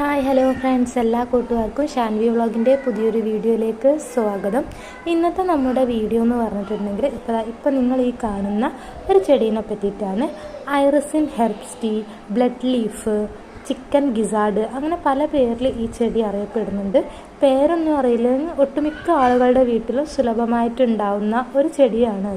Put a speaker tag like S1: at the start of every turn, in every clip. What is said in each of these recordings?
S1: Hi hello friends. എല്ലാ കൂട്ടുകാർക്കും ഷാൻവി വ്ളോഗിന്റെ പുതിയൊരു വീഡിയോയിലേക്ക് സ്വാഗതം. ഇന്നത്തെ നമ്മുടെ വീഡിയോ എന്ന് പറഞ്ഞിട്ടുണ്ടെങ്കിൽ ഇപ്പോൾ ഇപ്പം നിങ്ങൾ ഈ കാണുന്ന ഒരു ചെടീനെ പറ്റിയിട്ടാണ്. ഐറിസിൻ herbs tea blood leaf chicken ഗിസാഡ് അങ്ങനെ പല പേരിൽ ഈ ചെടി അറിയപ്പെടുന്നുണ്ട്. പേരൊന്നും അറിയില്ലെങ്കിൽ ഒട്ടുമിക്ക ആളുകളുടെ വീട്ടിലും സുലഭമായിട്ടുണ്ടാവുന്ന ഒരു ചെടിയാണ്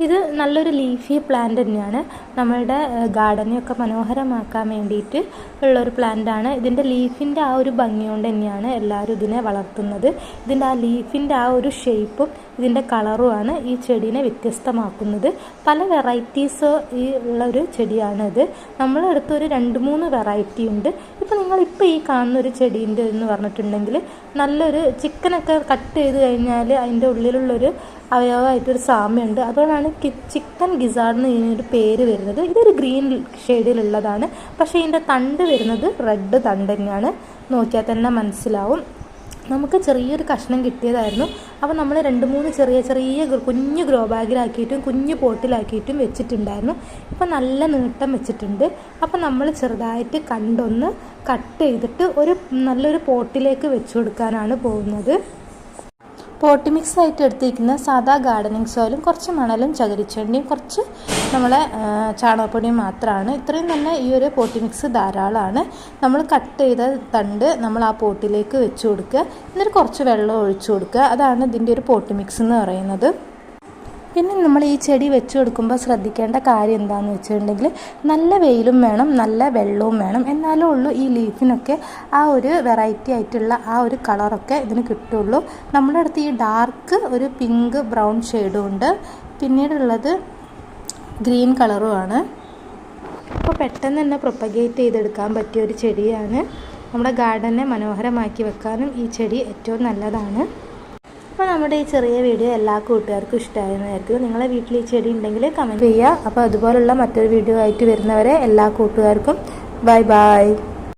S1: ഇത് നല്ലൊരു ലീഫി പ്ലാന്റ് തന്നെയാണ്. നമ്മളുടെ ഗാർഡനെയൊക്കെ മനോഹരമാക്കാൻ വേണ്ടിയിട്ട് ഉള്ളൊരു പ്ലാന്റാണ് ഇതിന്റെ ലീഫിന്റെ ആ ഒരു ഭംഗി കൊണ്ട് തന്നെയാണ് എല്ലാവരും ഇതിനെ വളർത്തുന്നത്. ഇതിന്റെ ആ ലീഫിന്റെ ആ ഒരു ഷേപ്പും ഇതിന്റെ കളറുമാണ് ഈ ചെടീനെ വ്യത്യസ്തമാക്കുന്നത്. പല വെറൈറ്റീസ് ഈ ഉള്ളൊരു ചെടിയാണ് ഇത് നമ്മളെ അടുത്ത് ഒരു രണ്ട് മൂന്ന് വെറൈറ്റി ഉണ്ട്. ഇപ്പോൾ നിങ്ങളിപ്പോൾ ഈ കാണുന്ന ഒരു ചെടീന്റെ എന്ന് പറഞ്ഞിട്ടുണ്ടെങ്കിൽ നല്ലൊരു ചിക്കനൊക്കെ കട്ട് ചെയ്ത് കഴിഞ്ഞാൽ അതിന്റെ ഉള്ളിലുള്ളൊരു അവയവമായിട്ടൊരു സാമ്യമുണ്ട് അതുകൊണ്ടാണ് കി- ചിക്കൻ ഗിസാർഡ് എന്ന് ഇതിനൊരു പേര് വരുന്നത്. ഇതൊരു ഗ്രീൻ ഷെയ്ഡിലുള്ളതാണ്. പക്ഷേ ഇതിന്റെ തണ്ട് വരുന്നത് റെഡ് തണ്ട് തന്നെയാണ്. നോക്കിയാൽ തന്നെ മനസ്സിലാവും. നമുക്ക് ചെറിയൊരു കഷ്ണം കിട്ടിയതായിരുന്നു. അപ്പോൾ നമ്മൾ രണ്ട് മൂന്ന് ചെറിയ ചെറിയ കുഞ്ഞ് ഗ്രോ ബാഗിലാക്കിയിട്ടും കുഞ്ഞു പോട്ടിലാക്കിയിട്ടും വെച്ചിട്ടുണ്ടായിരുന്നു. ഇപ്പോൾ നല്ല നീട്ടം വെച്ചിട്ടുണ്ട്. അപ്പോൾ നമ്മൾ ചെറുതായിട്ട് കണ്ടൊന്ന് കട്ട് ചെയ്തിട്ട് ഒരു നല്ലൊരു പോട്ടിലേക്ക് വെച്ചു കൊടുക്കാനാണ് പോകുന്നത്. പോട്ടി മിക്സ് ആയിട്ട് എടുത്തിരിക്കുന്ന സാധാ ഗാർഡനിങ് സോയിലും കുറച്ച് മണലും ചകിരിച്ചണ്ടിയും കുറച്ച് നമ്മളെ ചാണകപ്പൊടിയും മാത്രമാണ് ഇത്രയും തന്നെ ഈ ഒരു പോട്ടി മിക്സ് ധാരാളമാണ് നമ്മൾ കട്ട് ചെയ്ത തണ്ട് നമ്മൾ ആ പോട്ടിലേക്ക് വെച്ച് കൊടുക്കുക. എന്നിട്ട് കുറച്ച് വെള്ളം ഒഴിച്ചു കൊടുക്കുക. അതാണ് ഇതിന്റെ ഒരു പോട്ടി മിക്സ് എന്ന് പറയുന്നത്. പിന്നെ നമ്മൾ ഈ ചെടി വെച്ചു കൊടുക്കുമ്പോൾ ശ്രദ്ധിക്കേണ്ട കാര്യം എന്താണെന്ന് വെച്ചിട്ടുണ്ടെങ്കിൽ നല്ല വെയിലും വേണം നല്ല വെള്ളവും വേണം. എന്നാലേ ഉള്ളൂ ഈ ലീഫിനൊക്കെ ആ ഒരു വെറൈറ്റി ആയിട്ടുള്ള ആ ഒരു കളറൊക്കെ ഇതിന് കിട്ടുള്ളൂ. നമ്മുടെ അടുത്ത് ഈ ഡാർക്ക് ഒരു പിങ്ക് ബ്രൗൺ ഷെയ്ഡും ഉണ്ട്. പിന്നീടുള്ളത് ഗ്രീൻ കളറുമാണ് അപ്പോൾ പെട്ടെന്ന് തന്നെ പ്രൊപ്പഗേറ്റ് ചെയ്തെടുക്കാൻ പറ്റിയ ഒരു ചെടിയാണ്. നമ്മുടെ ഗാർഡനെ മനോഹരമാക്കി വെക്കാനും ഈ ചെടി ഏറ്റവും നല്ലതാണ്. അപ്പോൾ നമ്മുടെ ഈ ചെറിയ വീഡിയോ എല്ലാ കൂട്ടുകാർക്കും ഇഷ്ടമായെന്നായിരിക്കും നിങ്ങളെ വീട്ടിൽ ഈ ചെടി ഉണ്ടെങ്കിൽ കമന്റ് ചെയ്യുക. അപ്പോൾ അതുപോലുള്ള മറ്റൊരു വീഡിയോ ആയിട്ട് വരുന്നവരെ എല്ലാ കൂട്ടുകാർക്കും ബൈ ബൈ